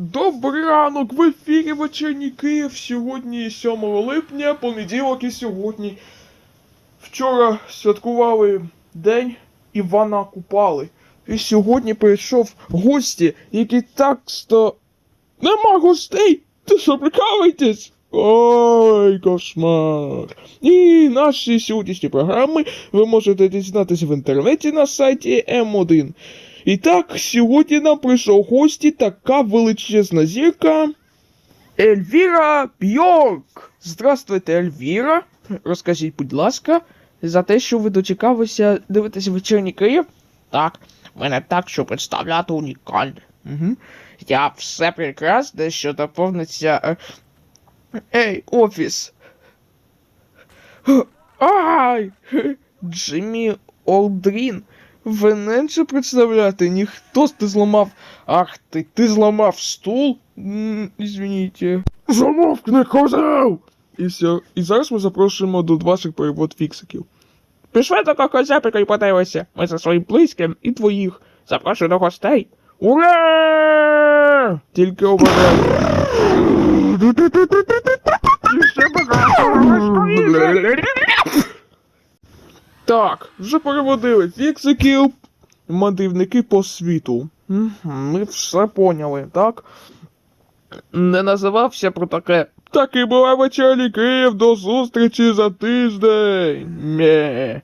Добрий ранок, в ефірі вечірній Київ. Сьогодні 7 липня, понеділок і сьогодні. Вчора святкували День Івана Купали. І сьогодні прийшов гості, які так сто. Нема гостей! Ти що прикалуєтесь? Ой, кошмар. І наші сьогоднішні програми ви можете дізнатися в інтернеті на сайті М1. І так, сьогодні нам прийшов гості така величезна зірка. Ельвіра Бьорк. Здравствуйте, Ельвіра. Розкажіть, будь ласка, за те, що ви дочекалися дивитися вечірній Київ? Так, мене так, що представляти унікальне. Угу. Я все прекрасне, що доповниться. е, Ей, офіс. Ай! Джиммі Олдрін. Ви представляти, ніхто ти зламав. Ах ти, ти зламав стул? Извините. Замовкни, козел! І все. І зараз ми запрошуємо до ваших перевод фіксиків. Пішли до кокозяпика і подивися. Ми за своїм близьким і твоїх. Запрошую до гостей. Ура! Тільки обережно. Так, вже переводили фіксиків, мандрівники по світу. Ми все поняли, так? Не називався про таке. Так і була вечірній Київ, до зустрічі за тиждень. Мє.